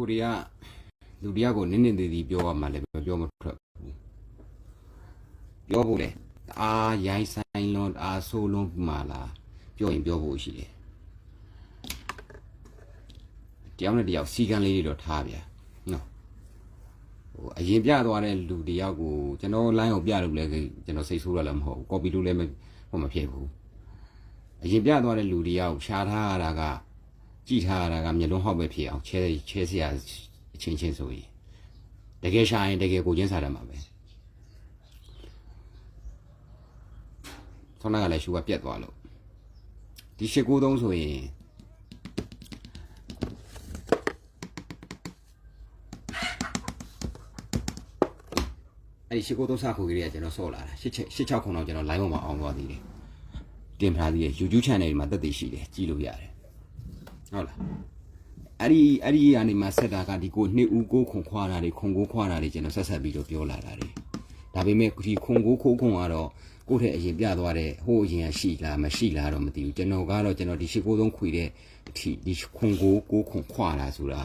ကိုရီးယားလူတရားကိုနင်းနေသေးသေးပြောရမှလည်းမပြောမထွက်ဘူးပြောဖို့လေတအားရိုင်းဆိုင်လွန်တအားဆိုးလွန်မှလာပြောရင်ပြောဖို့ရှိတယ်တယောက်နဲ့တယောက်စီကံလေးတွေတော့ထားဗျာနော်ဟိုအရင်ပြသွားတဲ့လူတယောက်ကိုကျွန်တော် line ကိုပြလို့လည်းကျွန်တော်စိတ်ဆိုးရလည်းမဟုတ်ဘူး copy လို့လည်းမဟိုမဖြစ်ဘူးအရင်ပြသွားတဲ့လူတယောက်ရှားထားရတာက ကြည့်ထားရတာကမျက်လုံးဟောက်ပဲဖြစ်အောင်ချဲချဲစရာအချင်းချင်းဆိုရင်တကယ်ရှာရင်တကယ်ကိုချင်းစားတတ်မှာပဲဆောင်းကလည်းရှူကပြက်သွားလို့ဒီရှစ်ကိုသုံးဆိုရင်အဲ့ဒီရှစ်ကိုသုံးစားခုကြီးတွေကကျွန်တော်ဆော့လာတာရှစ်ချက်ရှစ်ချောက်ခုံတော့ကျွန်တော် line ပေါ်မှာအောင်သွားသေးတယ်တင်ထားသေးတယ် YouTube channel မှာတက်တည်ရှိတယ်ကြည့်လို့ရတယ် ဟုတ်လားအဲ့ဒီအဲ့ဒီကနေမှဆက်တာကဒီကိုနှစ်ဦးကိုခွန်ခွာတာတွေခွန်ကိုခွာတာတွေကျွန်တော်ဆက်ဆက်ပြီးတော့ပြောလာတာတွေဒါပေမဲ့ဒီခွန်ကိုခိုးခွန်ကတော့ကိုယ့်ထက်အရင်ပြသွားတဲ့ဟိုးအရင်ကရှိလားမရှိလားတော့မသိဘူးကျွန်တော်ကတော့ကျွန်တော်ဒီရှိကိုသုံးခွေတဲ့အထိဒီခွန်ကိုကိုခွန်ခွာတာဆိုတာ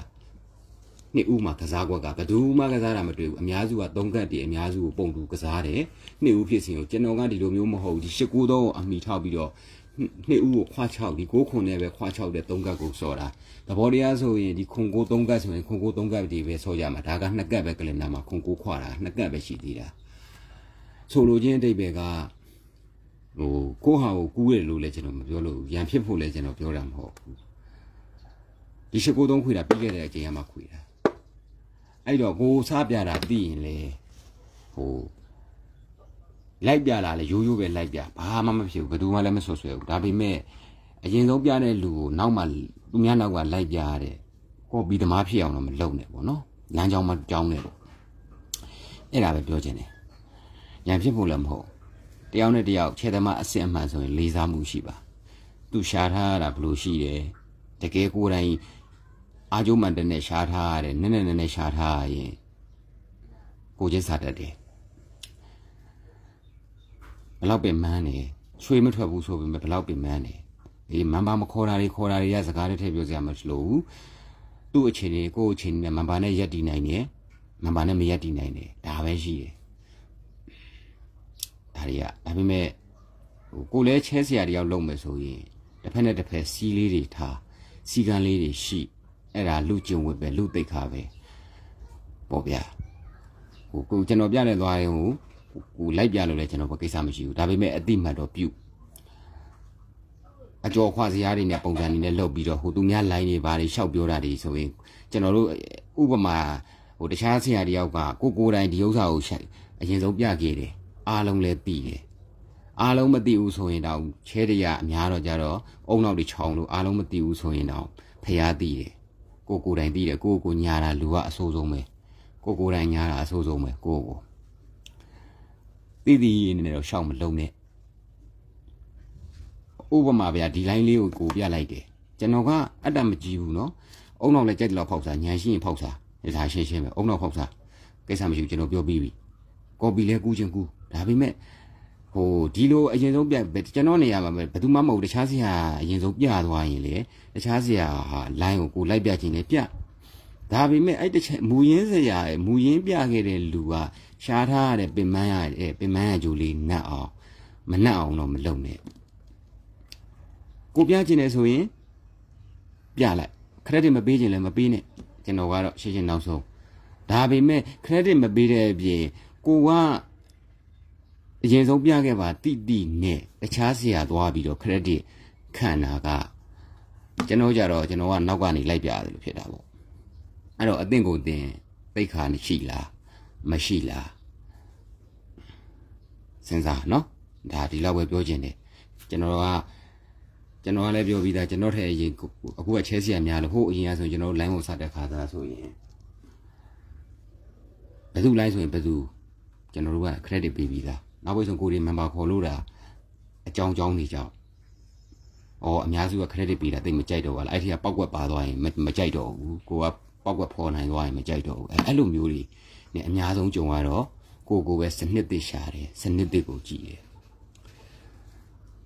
နှစ်ဦးမှာကစားကွက်ကဘယ်သူမှကစားတာမတွေ့ဘူးအများစုကသုံးကတ်တည်းအများစုကိုပုံတူကစားတယ်နှစ်ဦးဖြစ်စဉ်ကိုကျွန်တော်ကဒီလိုမျိုးမဟုတ်ဘူးဒီရှိကိုသုံးကိုအမိထောက်ပြီးတော့ နှစ်ဦးကိုခွာ6ဒီ6ခွန်နဲ့ပဲခွာ6တဲ့3ကတ်ကိုစော်တာသဘောတရားဆိုရင်ဒီခွန်ကို3ကတ်ဆိုရင်ခွန်ကို3ကတ်ဒီပဲစော်ကြမှာဒါက2ကတ်ပဲကလင်နာမှာခွန်ကိုခွာတာ2ကတ်ပဲရှိသေးတာဆိုလိုချင်းအတိတ်ပဲကဟိုကိုဟာကိုကူးတယ်လို့လည်းကျွန်တော်မပြောလို့ရန်ဖြစ်ဖို့လည်းကျွန်တော်ပြောတာမဟုတ်ဘူးဒီရှိကို3ခွေတာပြီးခဲ့တဲ့အချိန်ကမှခွေတာအဲ့တော့ကိုစားပြတာသိရင်လေဟို လိုက်ပြလာလေရိုးရိုးပဲလိုက်ပြဘာမှမဖြစ်ဘူးဘယ်သူမှလည်းမဆွဆွဲဘူးဒါပေမဲ့အရင်ဆုံးပြတဲ့လူကိုနောက်မှသူများနောက်ကလိုက်ပြရတဲ့ကော်ပီသမားဖြစ်အောင်တော့မလုပ်နဲ့ပေါ့နော်လမ်းကြောင်းမကြောင်းနဲ့ပေါ့အဲ့ဒါပဲပြောချင်တယ်ရန်ဖြစ်ဖို့လည်းမဟုတ်တယောက်နဲ့တယောက်ခြေသမားအစစ်အမှန်ဆိုရင်လေးစားမှုရှိပါသူရှာထားရတာဘလို့ရှိတယ်တကယ်ကိုယ်တိုင်အာကျုံမှန်တဲ့နဲ့ရှာထားရတယ်နည်းနည်းနည်းနည်းရှာထားရရင်ကိုချင်းစားတတ်တယ်ဘ လောက်ပင်မန်းနေချွေမထွက်ဘူးဆိုပေမဲ့ဘလောက်ပင်မန်းနေဒီမန်ပါမခေါ်တာတွေခေါ်တာတွေကစကားတွေထည့်ပြောစရာမလိုဘူးသူ့အခြေအနေကိုယ့်အခြေအနေနဲ့မန်ပါနဲ့ရက်တည်နိုင်တယ်မန်ပါနဲ့မရက်တည်နိုင်တယ်ဒါပဲရှိတယ်ဒါတွေကဒါပေမဲ့ဟိုကိုလည်းချဲစရာတယောက်လုပ်မယ်ဆိုရင်တစ်ဖက်နဲ့တစ်ဖက်စီးလေးတွေထားစီကံလေးတွေရှိအဲ့ဒါလူကျင်ဝတ်ပဲလူသိက္ခာပဲပေါ့ဗျာဟိုကိုကျွန်တော်ပြတဲ့သွားရင်ဟို ကိုလိုက်ပြလို့လည်းကျွန်တော်ဘာကိစ္စမရှိဘူးဒါပေမဲ့အတိမတ်တော့ပြုတ်အကျော်ခွာစရာတွေနဲ့ပုံစံတွေနဲ့လှုပ်ပြီးတော့ဟိုသူများ line တွေဘာတွေရှောက်ပြောတာတွေဆိုရင်ကျွန်တော်တို့ဥပမာဟိုတခြားဆရာတယောက်ကကိုကိုယ်တိုင်ဒီဥစ္စာကိုအရင်ဆုံးပြခဲ့တယ်အားလုံးလည်းသိတယ်အားလုံးမသိဘူးဆိုရင်တော့ချဲတရအများတော့ကြတော့အုံနောက်တွေချောင်းလို့အားလုံးမသိဘူးဆိုရင်တော့ဖျားသိတယ်ကိုကိုယ်တိုင်သိတယ်ကိုကိုညာတာလူကအဆိုးဆုံးပဲကိုကိုယ်တိုင်ညာတာအဆိုးဆုံးပဲကိုကို တည်တည်နေတော့ရှောက်မလုံးနဲ့ဥပမာဗျာဒီ line လေးကိုကိုပြလိုက်တယ်ကျွန်တော်ကအတ္တမကြည့်ဘူးเนาะအုံနောက်လည်းကြက်တယ်လို့ဖောက်စားညံရှိရင်ဖောက်စားဒါရှင်းရှင်းပဲအုံနောက်ဖောက်စားကိစ္စမရှိဘူးကျွန်တော်ပြောပြီးပြီကော်ပီလဲကူးချင်းကူးဒါပေမဲ့ဟိုဒီလိုအရင်ဆုံးပြကျွန်တော်နေရာမှာဘယ်သူမှမဟုတ်တခြားဆရာအရင်ဆုံးပြသွားရင်လေတခြားဆရာဟာ line ကိုကိုလိုက်ပြခြင်းနဲ့ပြဒါပေမဲ့အဲ့တစ်ချက်မူရင်းဆရာရဲ့မူရင်းပြခဲ့တဲ့လူက ရှားထားရတဲ့ပင်မရတဲ့ပင်မရကြိုးလေးနတ်အောင်မနတ်အောင်တော့မလုပ်နဲ့ကိုပြခြင်းနဲ့ဆိုရင်ပြလိုက် credit မပေးခြင်းလည်းမပေးနဲ့ကျွန်တော်ကတော့ရှင်းရှင်းနောက်ဆုံးဒါပေမဲ့ credit မပေးတဲ့အပြင်ကိုကအရင်ဆုံးပြခဲ့ပါတိတိနဲ့တခြားဆရာသွားပြီးတော့ credit ခံတာကကျွန်တော်ကြတော့ကျွန်တော်ကနောက်ကနေလိုက်ပြရတယ်လို့ဖြစ်တာပေါ့အဲ့တော့အသင့်ကိုတင်သိခါရှိလား မရှိလားစဉ်းစားနော်ဒါဒီလောက်ပဲပြောချင်တယ်ကျွန်တော်ကကျွန်တော်ကလည်းပြောပြီးသားကျွန်တော်ထက်အရင်အခုကချဲစီရများလို့ဟိုအရင်ကဆိုကျွန်တော် line ကိုစတဲ့ခါသားဆိုရင်ဘယ်သူ line ဆိုရင်ဘယ်သူကျွန်တော်တို့က credit ပေးပြီးသားနောက်ပိုင်းဆိုကိုဒီ member ခေါ်လို့တာအကြောင်းကြောင်းနေကြောင်းအော်အများစုက credit ပေးတာတိတ်မကြိုက်တော့ဘူးလားအဲ့ဒီကပောက်ကွက်ပါသွားရင်မကြိုက်တော့ဘူးကိုကပောက်ကွက်ဖော်နိုင်သွားရင်မကြိုက်တော့ဘူးအဲ့အဲ့လိုမျိုးတွေ နဲ့အများဆုံးကြုံရတော့ကိုကိုပဲစနစ်သစ်ရှာတယ်စနစ်သစ်ကိုကြည့်တယ်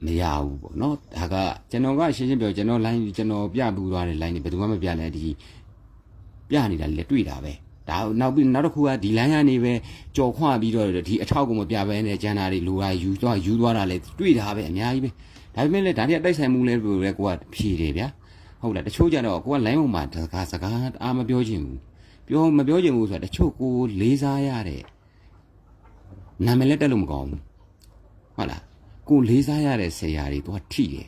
မရဘူးပေါ့နော်ဒါကကျွန်တော်ကရှင်းရှင်းပြောကျွန်တော် line ကျွန်တော်ပြပူသွားတဲ့ line တွေဘယ်သူမှမပြလဲဒီပြနေတာလေတွေ့တာပဲဒါနောက်ပြီးနောက်တစ်ခုကဒီလိုင်းကနေပဲကြော်ခွပြီးတော့ဒီအထောက်ကိုမပြဘဲနဲ့ကျန်တာတွေလိုတာယူသွားယူသွားတာလေတွေ့တာပဲအများကြီးပဲဒါပေမဲ့လည်းဒါတွေကတိုက်ဆိုင်မှုလဲလို့လဲကိုကဖြေတယ်ဗျာဟုတ်လားတချို့ကြတော့ကိုကလိုင်းပေါ်မှာစကားစကားအားမပြောချင်ဘူး ပြောမပြောချင်ဘူးဆိုတာတချို့ကိုလေးစားရတဲ့နာမည်လည်းတက်လို့မကောင်းဘူးဟုတ်လားကိုလေးစားရတဲ့ဆရာတွေသူကထိတယ်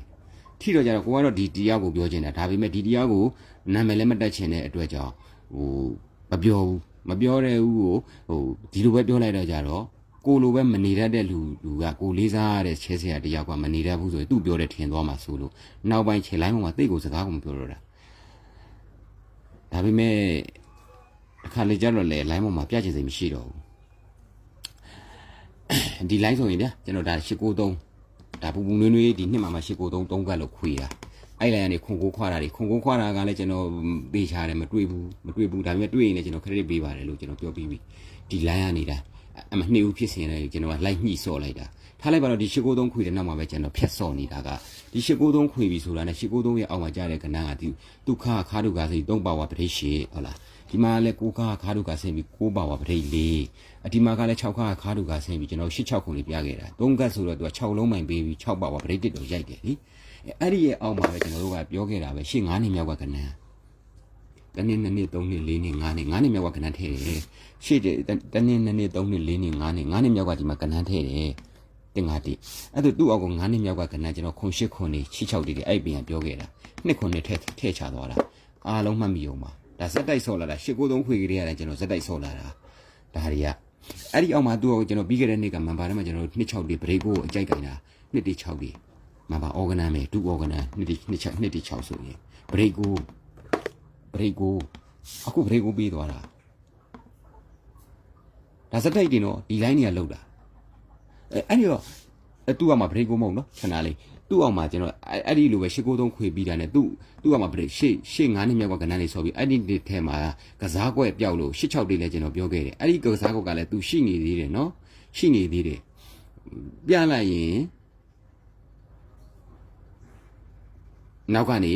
ထိတော့ကြတော့ကိုကတော့ဒီတရားကိုပြောချင်တာဒါပေမဲ့ဒီတရားကိုနာမည်လည်းမတက်ချင်တဲ့အတွက်ကြောင့်ဟိုမပြောဘူးမပြောတဲ့ဦးကိုဟိုဒီလိုပဲပြောလိုက်တော့ကြတော့ကိုလိုပဲမနေတတ်တဲ့လူလူကကိုလေးစားရတဲ့ချဲဆရာတယောက်ကမနေတတ်ဘူးဆိုရင်သူ့ပြောတဲ့ထင်သွားမှာဆိုလို့နောက်ပိုင်းခြေလိုင်းပေါ်မှာတိတ်ကိုစကားကိုမပြောတော့တာဒါပေမဲ့ အခါလေကြတော့လေလိုင်းပေါ်မှာပြချင်စိတ်မရှိတော့ဘူးဒီလိုင်းဆိုရင်ဗျာကျွန်တော်ဒါ893ဒါပူပူနွေးနွေးဒီနှစ်မှာမှ893 3ကတ်လို့ခွေတာအဲ့လိုင်းကနေခွန်ကိုခွာတာတွေခွန်ကိုခွာတာကလည်းကျွန်တော်ပေးချတယ်မတွေ့ဘူးမတွေ့ဘူးဒါပေမဲ့တွေ့ရင်လည်းကျွန်တော် credit ပေးပါတယ်လို့ကျွန်တော်ပြောပြီးပြီဒီ line ကနေဒါအမနှစ်ဦးဖြစ်စင်တယ်ကျွန်တော်ကလိုက်ညှိစော့လိုက်တာထားလိုက်ပါတော့ဒီ893ခွေတဲ့နောက်မှာပဲကျွန်တော်ဖြတ်စော့နေတာကဒီ893ခွေပြီဆိုတာနဲ့893ရဲ့အောက်မှာကြားတဲ့ကဏ္ဍကဒီဒုက္ခခါဒုက္ခစိ3ပါဝါပဋိရှိဟုတ်လား ဒီမှာလည်း6ခါခါဒုက္ခဆင်းပြီး6ပါဝါပဋိ4အဒီမှာကလည်း6ခါခါဒုက္ခဆင်းပြီးကျွန်တော်86ခုလေးပြခဲ့တာ3ကတ်ဆိုတော့သူက6လုံးမှန်ပေးပြီး6ပါဝါပဋိ1တော့ရိုက်တယ်လीအဲ့ဒီရဲ့အောက်မှာပဲကျွန်တော်တို့ကပြောခဲ့တာပဲရှေ့9နှစ်မြောက်ကကဏ္ဍတနည်းနှစ်နှစ်သုံးနှစ်လေးနှစ်ငါးနှစ်ငါးနှစ်မြောက်ကကဏ္ဍထည့်တယ်ရှေ့တနည်းနှစ်နှစ်သုံးနှစ်လေးနှစ်ငါးနှစ်ငါးနှစ်မြောက်ကဒီမှာကဏ္ဍထည့်တယ်တင်ငါတိအဲ့ဒါသူ့အောက်က9နှစ်မြောက်ကကဏ္ဍကျွန်တော်ခုံ8ခုနေ66တိတိအဲ့ပြန်ပြောခဲ့တာနှစ်ခုနှစ်ထည့်ထည့်ချသွားတာအားလုံးမှတ်မိအောင်ပါ ဒါစက်တိုက်ဆော့လာတာ893ခွေကလေးရတယ်ကျွန်တော်စက်တိုက်ဆော့လာတာဒါတွေကအဲ့ဒီအောက်မှာသူ့အောက်ကျွန်တော်ပြီးခဲ့တဲ့နေ့ကမန်ပါထဲမှာကျွန်တော်26တိဘရိတ်ကိုအကြိုက်ကင်တာနှစ်တိ6တိမပါ organ မယ်2 organ နှစ်တိနှစ်ချက်နှစ်တိ6ဆိုရင် break ကို break ကိုအခု break ကိုပြီးသွားတာဒါစက်တိုက်တင်တော့ဒီ line တွေကလောက်တာအဲအဲ့ဒီတော့အဲသူ့အမှာ break ကိုမဟုတ်နော်ခဏလေး သူ့အောင်မှာကျွန်တော်အဲ့ဒီလိုပဲ893ခွေပြီးတာနဲ့သူ့သူ့အောင်မှာ break ရှေ့ရှေ့9နှစ်မြောက်ကကဏ္ဍလေးဆော်ပြီးအဲ့ဒီထဲမှာကစားကွက်ပျောက်လို့86တိလည်းကျွန်တော်ပြောခဲ့တယ်အဲ့ဒီကစားကွက်ကလည်းသူရှိနေသေးတယ်နော်ရှိနေသေးတယ်ပြလိုက်ရင်နောက်ကနေ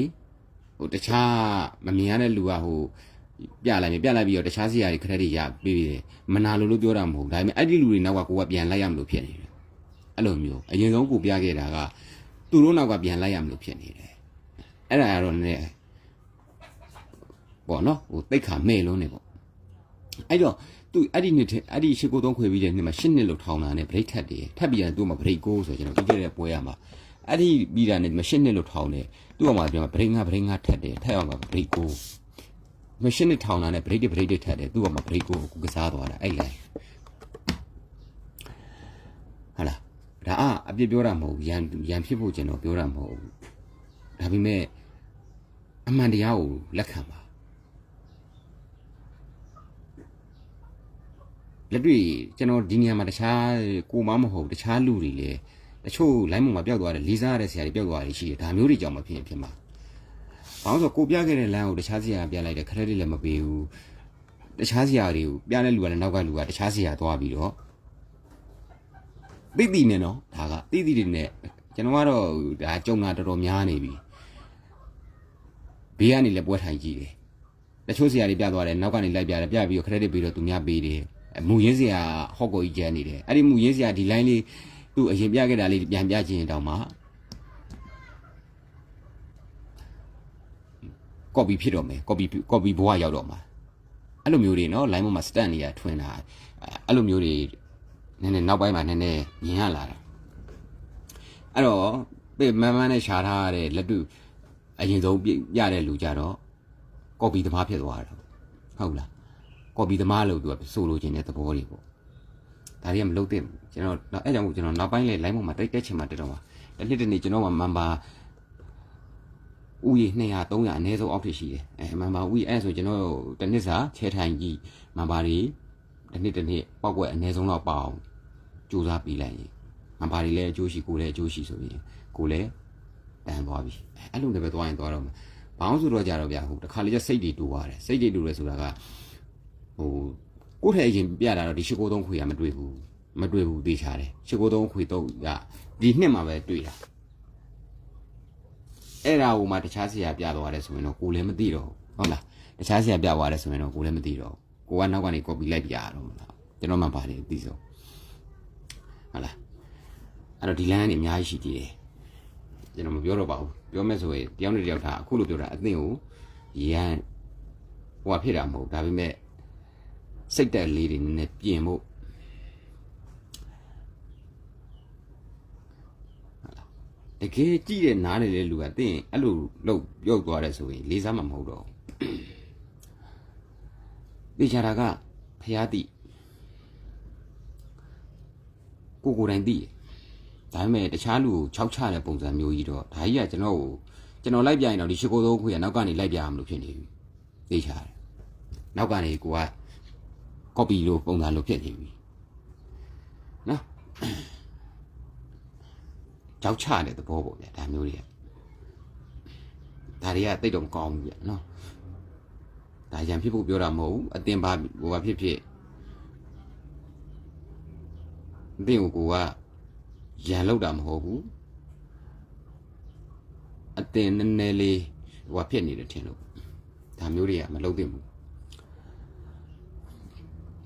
ဟိုတခြားမမြင်ရတဲ့လူကဟိုပြလိုက်ပြီပြလိုက်ပြီးတော့တခြားစီယာတွေခရက်တွေရပြီးပြီမနာလို့လို့ပြောတာမဟုတ်ဒါပေမဲ့အဲ့ဒီလူတွေနောက်ကကိုကပြန်လိုက်ရမလို့ဖြစ်နေတယ်အဲ့လိုမျိုးအရင်ဆုံးကိုပြခဲ့တာက သူတို့နောက်ကပြန်လိုက်ရမလို့ဖြစ်နေတယ်အဲ့ဒါကတော့နည်းပေါ့နော်ဟိုတိတ်ခါမဲ့လုံးနေပေါ့အဲ့တော့သူအဲ့ဒီနှစ်အဲ့ဒီရှစ်ကိုသုံးခွေပြီးတဲ့နှစ်မှာရှစ်နှစ်လို့ထောင်တာနဲ့ဗရိတ်ထက်တယ်ထပ်ပြီးရင်သူ့မှာဗရိတ်ကိုဆိုကျွန်တော်ပြီးခဲ့တဲ့ပွဲရမှာအဲ့ဒီပြီးတာနဲ့မရှစ်နှစ်လို့ထောင်တယ်သူ့အမှာပြန်ဗရိတ်ငါဗရိတ်ငါထက်တယ်ထက်အောင်ကဗရိတ်ကိုမရှင်းနဲ့ထောင်တာနဲ့ဗရိတ်ဗရိတ်ထက်တယ်သူ့အမှာဗရိတ်ကိုကိုကစားသွားတာအဲ့လိုက်ဟာလား ဒါအအပြစ်ပြောတာမဟုတ်ရန်ရန်ဖြစ်ဖို့ကျွန်တော်ပြောတာမဟုတ်ဘူးဒါပေမဲ့အမှန်တရားကိုလက်ခံပါလက်တွေ့ကျွန်တော်ဒီနေရာမှာတခြားကိုမမဟုတ်တခြားလူတွေလည်းတချို့ line မှာပျောက်သွားတယ်လေးစားရတဲ့ဆရာတွေပျောက်သွားတယ်ရှိတယ်ဒါမျိုးတွေကြောင့်မဖြစ်ဖြစ်မှာဘာလို့ဆိုကိုပြခဲ့တဲ့ line ကိုတခြားဆရာပြလိုက်တယ် credit လည်းမပေးဘူးတခြားဆရာတွေကိုပြတဲ့လူကလည်းနောက်ကလူကတခြားဆရာသွားပြီးတော့ တိတိနဲ့နော်ဒါကတိတိတွေနဲ့ကျွန်တော်ကတော့ဒါကြုံတာတော်တော်များနေပြီဘေးကနေလည်းပွဲထိုင်ကြည့်တယ်တချို့ဆရာတွေပြသွားတယ်နောက်ကနေလိုက်ပြတယ်ပြပြီးတော့ credit ပေးတော့သူများပေးတယ်မူရင်းဆရာဟော့ကိုကြီးကျန်နေတယ်အဲ့ဒီမူရင်းဆရာဒီ line လေးသူ့အရင်ပြခဲ့တာလေးပြန်ပြခြင်းတောင်မှ copy ဖြစ်တော့မယ် copy copy ဘဝရောက်တော့မှာအဲ့လိုမျိုးတွေနော် line ပေါ်မှာ stand နေရထွင်တာအဲ့လိုမျိုးတွေ နည်းနည်းနောက်ပိုင်းမှာနည်းနည်းမြင်ရလာတာအဲ့တော့ပေမန်းမန်းနဲ့ရှားထားရတဲ့လက်တူအရင်ဆုံးပြတဲ့လူကြတော့ copy သမားဖြစ်သွားတာဟုတ်လား copy သမားလို့သူကဆိုလိုချင်တဲ့သဘောတွေပေါ့ဒါတွေကမလုပ်သင့်ဘူးကျွန်တော်အဲ့ကြောင့်ကျွန်တော်နောက်ပိုင်းလေ line ပေါ်မှာတိတ်တက်ချင်မှတက်တော့မှာတစ်နှစ်တစ်နေ့ကျွန်တော်က member ဥယျာဉ်200 300အနည်းဆုံးအောက်ထိရှိတယ်အဲ member ဥယျာဉ်အဲ့ဆိုကျွန်တော်တစ်နှစ်စာချဲထိုင်ကြီး member တွေတစ်နှစ်တစ်နှစ်ပောက်ွက်အနည်းဆုံးတော့ပေါအောင် စူးစမ်းပြီးလိုက်ရင် member တွေလည်းအကျိုးရှိကိုလည်းအကျိုးရှိဆိုရင်ကိုလည်းတန်သွားပြီအဲ့လိုလည်းပဲသွားရင်သွားတော့မှာဘောင်းဆိုတော့ကြတော့ဗျာဟိုတခါလေကျစိတ်တွေတူပါတယ်စိတ်တွေတူတယ်ဆိုတာကဟိုကိုယ့်ထဲအရင်ပြတာတော့ဒီရှိကိုသုံးခွေရမတွေ့ဘူးမတွေ့ဘူးသိချတယ်ရှိကိုသုံးခွေတော့ကဒီနှစ်မှာပဲတွေ့တာအဲ့ဒါဟိုမှာတခြားဆရာပြသွားတယ်ဆိုရင်တော့ကိုလည်းမသိတော့ဟုတ်လားတခြားဆရာပြသွားတယ်ဆိုရင်တော့ကိုလည်းမသိတော့ဘူးကိုကနောက်ကနေ copy လိုက်ပြရတော့မလားကျွန်တော်မှပါတယ်အသိဆုံး ဟုတ်လားအဲ့တော့ဒီလမ်းကနေအများကြီးရှိသေးတယ်ကျွန်တော်မပြောတော့ပါဘူးပြောမယ်ဆိုရင်တယောက်နဲ့တယောက်ထားအခုလိုပြောတာအသိကိုရန်ဟိုကဖြစ်တာမဟုတ်ဒါပေမဲ့စိတ်တက်လေးတွေနည်းနည်းပြင်ဖို့တကယ်ကြည့်တဲ့နားနေတဲ့လူကသိရင်အဲ့လိုလောက်ပြုတ်သွားတယ်ဆိုရင်လေးစားမှမဟုတ်တော့ဘူးသိချတာကဖျားတိ ကိုကိုယ်တိုင်သိတယ်ဒါပေမဲ့တခြားလူကိုခြောက်ချတဲ့ပုံစံမျိုးကြီးတော့ဒါကြီးကကျွန်တော်ကိုကျွန်တော်လိုက်ပြရင်တော့ဒီရှိကိုသုံးခွေကနောက်ကနေလိုက်ပြရမလို့ဖြစ်နေပြီသိချတယ်နောက်ကနေကိုက copy လို့ပုံစံလို့ဖြစ်နေပြီနော်ကြောက်ချတဲ့သဘောပေါ့ဗျာဒါမျိုးတွေကဒါတွေကတိတ်တော့မကောင်းဘူးဗျာနော်ဒါရံဖြစ်ဖို့ပြောတာမဟုတ်ဘူးအတင်ပါဟိုဘာဖြစ်ဖြစ်အ တင်ကိုကိုကရံလောက်တာမဟုတ်ဘူးအတင်နည်းနည်းလေးဟိုဘာဖြစ်နေတယ်ထင်လို့ဒါမျိုးတွေကမလုပ်သင့်ဘူး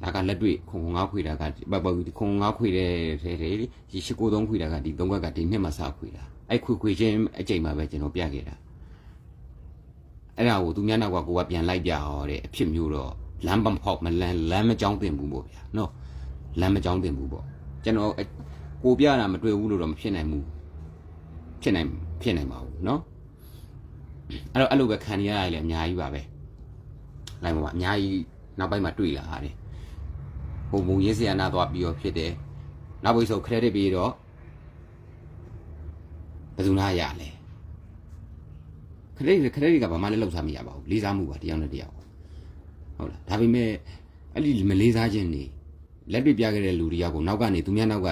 ဒါကလက်တွေ့ခုံငါးခွေတာကပပခုံငါးခွေတဲ့ထဲထဲဒီရှိကိုသုံးခွေတာကဒီသုံးခွက်ကဒီနှစ်မှစခွေတာအဲ့ခွေခွေချင်းအချိန်မှာပဲကျွန်တော်ပြခဲ့တာအဲ့ဒါကိုသူများနောက်ကကိုကပြန်လိုက်ပြဟောတဲ့အဖြစ်မျိုးတော့လမ်းပဖောက်မလန်းလမ်းမကြောင်းတင်ဘူးပေါ့ဗျာနော်လမ်းမကြောင်းတင်ဘူးပေါ့ ကျွန်တော်ကိုပြတာမတွေ့ဘူးလို့တော့မဖြစ်နိုင်ဘူးဖြစ်နိုင်ဖြစ်နိုင်ပါဘူးနော်အဲ့တော့အဲ့လိုပဲခံရရတယ်လေအများကြီးပါပဲလိုက်ပါပါအများကြီးနောက်ပိုင်းမှာတွေ့လာရတယ်ဟိုမုံရေးစရာနာသွားပြီးတော့ဖြစ်တယ်နောက်ပိတ်ဆို credit ပြီးတော့ဘယ်သူနာရလဲ credit credit ကဘာမှလည်းလောက်စားမရပါဘူးလေးစားမှုပါတရားနဲ့တရားဟုတ်လားဒါပေမဲ့အဲ့ဒီမလေးစားခြင်းနေ လက်တွေ့ပြခဲ့တဲ့လူတွေကကိုနောက်ကနေသူများနောက်က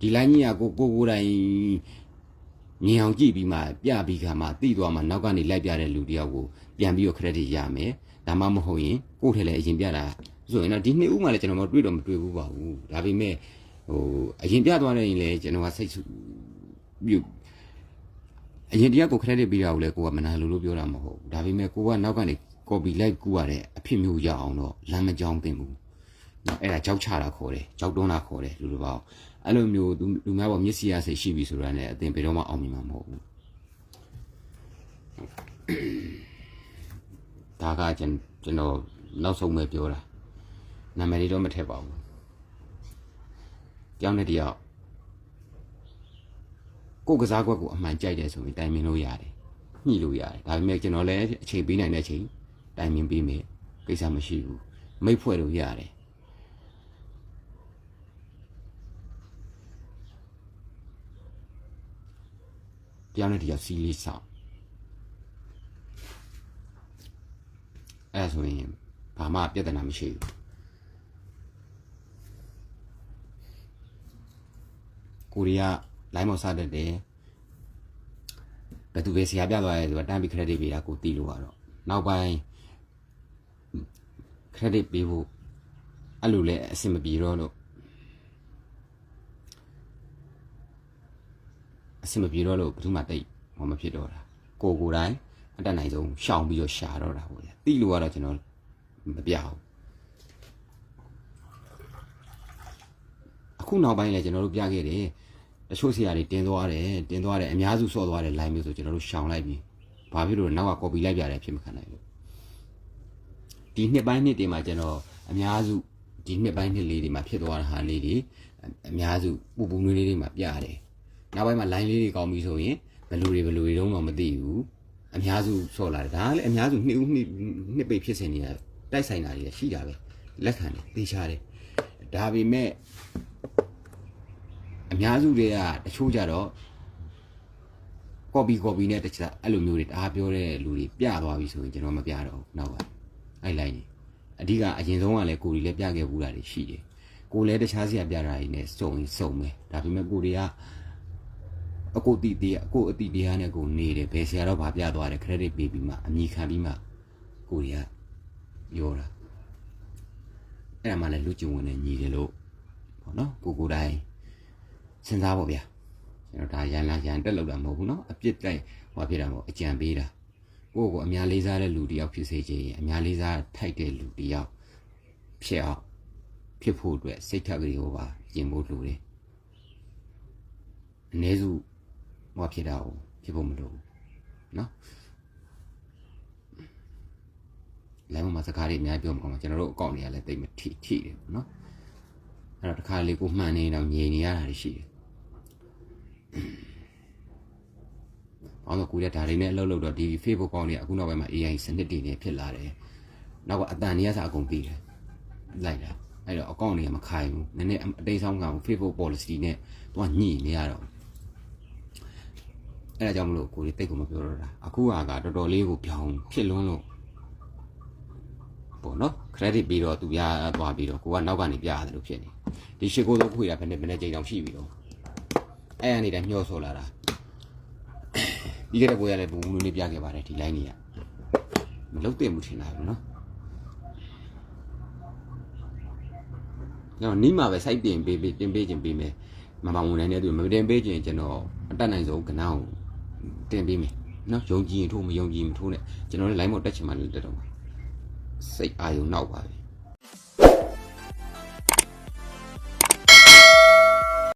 ဒီ line ကြီးကကိုကိုကိုတိုင်မြင်အောင်ကြည့်ပြီးမှပြပြီးခါမှတိသွားမှနောက်ကနေလိုက်ပြတဲ့လူတယောက်ကိုပြန်ပြီးတော့ credit ရမယ်ဒါမှမဟုတ်ရင်ကိုယ့်ထဲလည်းအရင်ပြတာဆိုရင်တော့ဒီနှစ်ဦးမှလည်းကျွန်တော်မတွေ့တော့မတွေ့ဘူးပါဘူးဒါပေမဲ့ဟိုအရင်ပြသွားတဲ့ရင်လည်းကျွန်တော်ကစိတ်ပြုအရင်တရားကို credit ပေးတာကိုလည်းကိုကမနာလို့လို့ပြောတာမဟုတ်ဘူးဒါပေမဲ့ကိုကနောက်ကနေ copy လိုက်ကူရတဲ့အဖြစ်မျိုးရအောင်တော့လမ်းမကြောင်းသင့်ဘူး နော်အဲ့ဒါကြောက်ချတာခေါ်တယ်ကြောက်တွန်းတာခေါ်တယ်လူလိုပါအဲ့လိုမျိုးလူများပေါ်မျက်စိရစိတ်ရှိပြီဆိုတာနဲ့အတင်ဘယ်တော့မှအောင်မြင်မှာမဟုတ်ဘူးဒါကကျွန်ကျွန်တော်နောက်ဆုံးပဲပြောတာနာမည်လေးတော့မထည့်ပါဘူးကြောင်းတဲ့တယောက်ကိုယ်ကစားကွက်ကိုအမှန်ကြိုက်တယ်ဆိုရင်တိုင်ပင်လို့ရတယ်ညှိလို့ရတယ်ဒါပေမဲ့ကျွန်တော်လည်းအချိန်ပေးနိုင်တဲ့အချိန်တိုင်ပင်ပေးမယ်ကိစ္စမရှိဘူးမိတ်ဖွဲ့လို့ရတယ် ကြောင်းတဲ့တယောက်စီးလေးဆောင်အဲ့ဒါဆိုရင်ဘာမှပြဿနာမရှိဘူးကိုရီးယားလိုင်းမော်စားတတ်တယ်ဘယ်သူပဲဆရာပြသွားရဲဆိုတာတန်းပြီး credit ပေးတာကိုတီးလို့ရတော့နောက်ပိုင်း credit ပေးဖို့အဲ့လိုလဲအဆင်မပြေတော့လို့ အဆင်မပြေတော့လို့ဘယ်သူမှတိတ်ဟောမဖြစ်တော့တာကိုကိုယ်တိုင်အတက်နိုင်ဆုံးရှောင်ပြီးတော့ရှာတော့တာပေါ့လေတီးလို့ကတော့ကျွန်တော်မပြဘူးအခုနောက်ပိုင်းလည်းကျွန်တော်တို့ပြခဲ့တယ်တချို့ဆရာတွေတင်သွားတယ်တင်သွားတယ်အများစုစော့သွားတယ် line မျိုးဆိုကျွန်တော်တို့ရှောင်လိုက်ပြီဘာဖြစ်လို့လဲနောက်က copy လိုက်ပြတယ်ဖြစ်မခံနိုင်ဘူးဒီနှစ်ပိုင်းနှစ်တွေမှာကျွန်တော်အများစုဒီနှစ်ပိုင်းနှစ်လေးတွေမှာဖြစ်သွားတဲ့ဟာလေးတွေအများစုပူပူနွေးလေးတွေမှာပြတယ် နောက်ပိုင်းမှာ line လေးတွေကောင်းပြီဆိုရင်ဘယ်လိုတွေဘယ်လိုတွေတော့မသိဘူးအများစုဆော့လာတယ်ဒါကလည်းအများစုနှစ်ဦးနှစ်နှစ်ပိတ်ဖြစ်စင်နေတာတိုက်ဆိုင်တာတွေရှိတာပဲလက်ခံတယ်သိချတယ်ဒါပေမဲ့အများစုတွေကတချို့ကြတော့ copy copy နဲ့တခြားအဲ့လိုမျိုးတွေတအားပြောတဲ့လူတွေပြသွားပြီဆိုရင်ကျွန်တော်မပြတော့ဘူးနောက်ကအဲ့လိုက်နေအဓိကအရင်ဆုံးကလည်းကိုယ်တွေလည်းပြခဲ့ဘူးတာတွေရှိတယ်ကိုယ်လည်းတခြားဆရာပြတာတွေနဲ့စုံရင်စုံမယ်ဒါပေမဲ့ကိုယ်တွေက အကိုတိတရားအကိုအတိတရားနဲ့ကိုနေတယ်ဘယ်ဆရာတော့ဗာပြသွားတယ် credit ပေးပြီးမှအမိခံပြီးမှကိုတွေကပြောတာအဲ့ဒါမှလည်းလူကျင်ဝင်နေညီတယ်လို့ပေါ့နော်ကိုကိုတိုင်းစဉ်းစားပေါ့ဗျာကျွန်တော်ဒါရန်လာရန်တက်လောက်တာမဟုတ်ဘူးနော်အပြစ်တိုင်းဟိုဖြစ်တာမဟုတ်အကြံပေးတာကိုကိုအများလေးစားတဲ့လူတယောက်ဖြစ်စေချင်ရင်အများလေးစားထိုက်တဲ့လူတယောက်ဖြစ်အောင်ဖြစ်ဖို့အတွက်စိတ်ထက်ကလေးဟောပါကျင်ဖို့လိုတယ်အ ਨੇ စု မဖြစ်တာဘူးဖြစ်ဖို့မလိုဘူးနော်လိုင်းမှာစကားတွေအများပြောမှာကောင်းကျွန်တော်တို့အကောင့်တွေကလည်းတိတ်မထိထိတယ်နော်အဲ့တော့တစ်ခါလေးကိုမှန်နေတော့ငြိမ်နေရတာရှိတယ်အောင်တော့ကိုရဒါတွေနဲ့အလုပ်လုပ်တော့ဒီ Facebook ကောင်းတွေကအခုနောက်ပိုင်းမှာ AI စနစ်တွေနဲ့ဖြစ်လာတယ်နောက်ကအတန်တွေကစအကုန်ပြီးတယ်လိုက်တာအဲ့တော့အကောင့်တွေကမခိုင်ဘူးနည်းနည်းအတိတ်ဆောင်ကောင် Facebook policy နဲ့သူကညှိနေရတော့ အဲ့ဒါကြောင့်မလို့ကိုရီတိတ်ကိုမပြောတော့တာ။အခုဟာကတော်တော်လေးကိုပြောင်းဖြစ်လွန်းလို့ပေါ့နော် credit ပြီးတော့သူပြသွားပြီးတော့ကိုကနောက်ကနေပြရတယ်လို့ဖြစ်နေ။ဒီရှစ်ကိုသုံးခွေတာဘယ်နဲ့ဘယ်နဲ့ကြိမ်တောင်ရှိပြီတော့။အဲ့အနေနဲ့ညှော့ဆိုလာတာ။ပြီးခဲ့တဲ့ဘွေရလည်းဘုံဘုံလေးပြခဲ့ပါတယ်ဒီ line ကြီးကမလုတ်တင်မှုထင်တာဘူးနော်ကျွန်တော်နီးမှာပဲ site တင်ပေးပေးတင်ပေးခြင်းပေးမယ်မမဝန်ထမ်းတဲ့သူမတင်ပေးခြင်းကျွန်တော်အတက်နိုင်ဆုံးကဏ္ဍကို တင်ပေးမယ်နော်ယုံကြည်ရင်ထိုးမယုံကြည်ရင်မထိုးနဲ့ကျွန်တော်လည်း line မောက်တက်ချင်မှလည်းတက်တော့မှာစိတ်အာယုံနောက်ပါပဲ